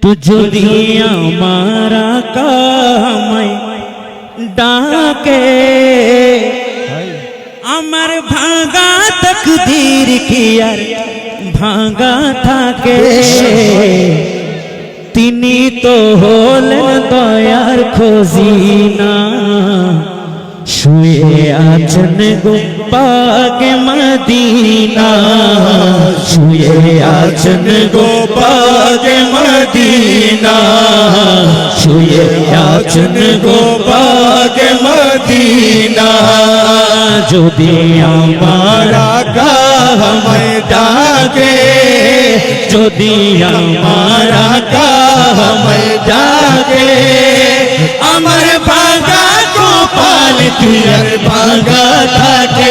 তো যদি আমার কামাই ডাকে আমার ভাঙা তকদির কি আর ভাঙা থাকে তিনি তো হলেন দয়ার খোঁজিনা শুয়ে আছেন গোপাকে মদিনা, শুয়ে আছেন গোপাকে মদিনা, শুয়ে আছেন গোপাকে মদিনা। যদি আমার কাহাময় ডাকে, যদি আমার কাহাময় ডাকে গোপাল তুয়ার ভাগা থাকে,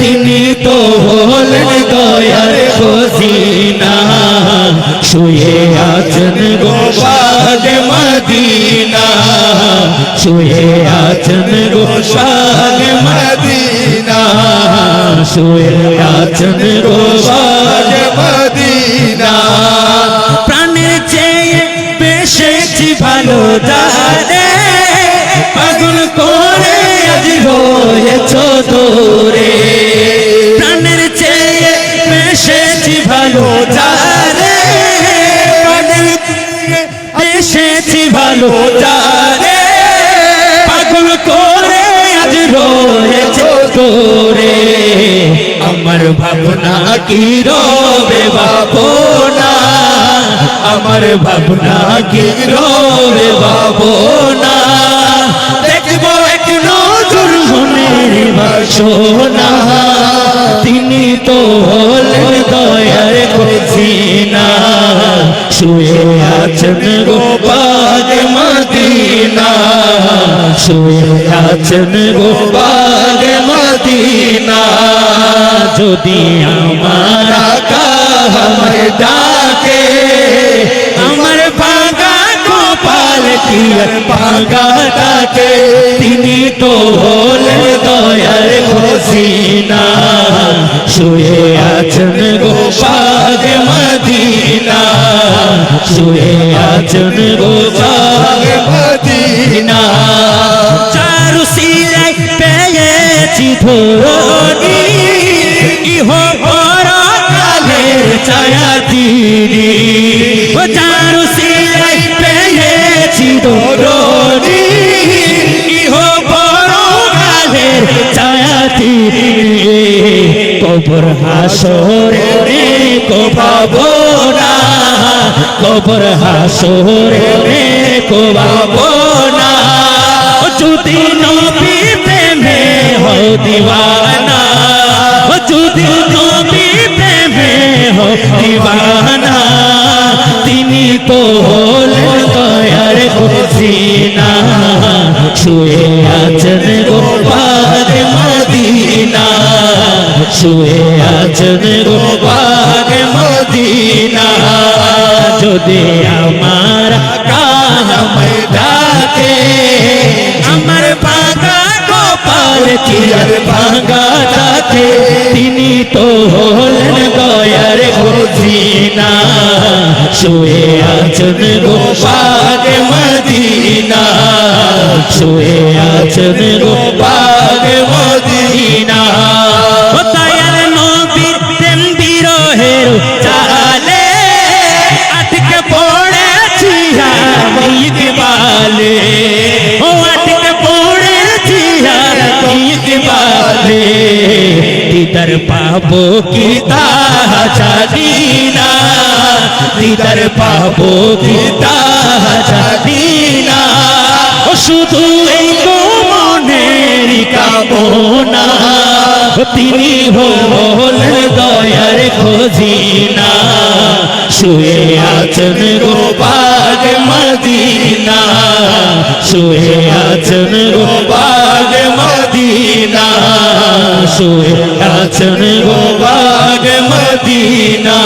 তিনি তো হলেন দয়ার খোঁজিনা। শুয়ে আছেন গোপাল মদিনা। শুয়ে আছেন গোপাল মদিনা। শুয়ে আছেন গোপাল মদিনা। প্রাণের চেয়ে বেশেছি ভালো জানে পাগল রয়েছ দূরে প্রাণের চেয়ে বেশেছি ভালো করে বেশেছি ভালো জানে পাগল করে আজ আমার ভাবনা কি ভাবনা। আমার ভাবনা কি বাসনা তিনি তো হলেন দয়ার খুশিনা শুয়ে আছেন গোপাল মদিনা। শুয়ে আছেন গোপাল মদিনা। যদি আমার কাহার ডাকে, আমার ভাগা গোপাল কি ভাগা ডাকে? তিনি তো হলেন খুশিনা শুয়ে আছেন গোপাল মদিনা, শুয়ে আছেন গোপাল মদিনা। চারু সিলাই পেয়েছি ধরনি ইহ বড় কালের ছায়া তিনি। কবর হাসরে রে কোবাবো না কবর হাসরে রে কোবাবো না ও যদি নবী প্রেমে হো দিওয়ানা ও যদি নবী প্রেমে হো দিওয়ানা শুয়ে আছেন গোপাল মদিনা। যদি আমার কাহাময় ডাকে আমার ভাগা গোপাল আর ভাগা ডাকে তিনি তো হলেন দয়ার খুশিনা শুয়ে আছেন গোপাল মদিনা। শুয়ে আছেন গোপাল দিদার পাবো কি তাহাদিনা দিদার পাবো কি তাহাদিনা ও শুধু এই মনের কামনা, তিনি হলেন দয়ার খোঁজিনা। শুয়ে আছেন গোপাল মদিনা, শুয়ে আছেন গোপাল শুয়ে আছেন গোপাল মদিনা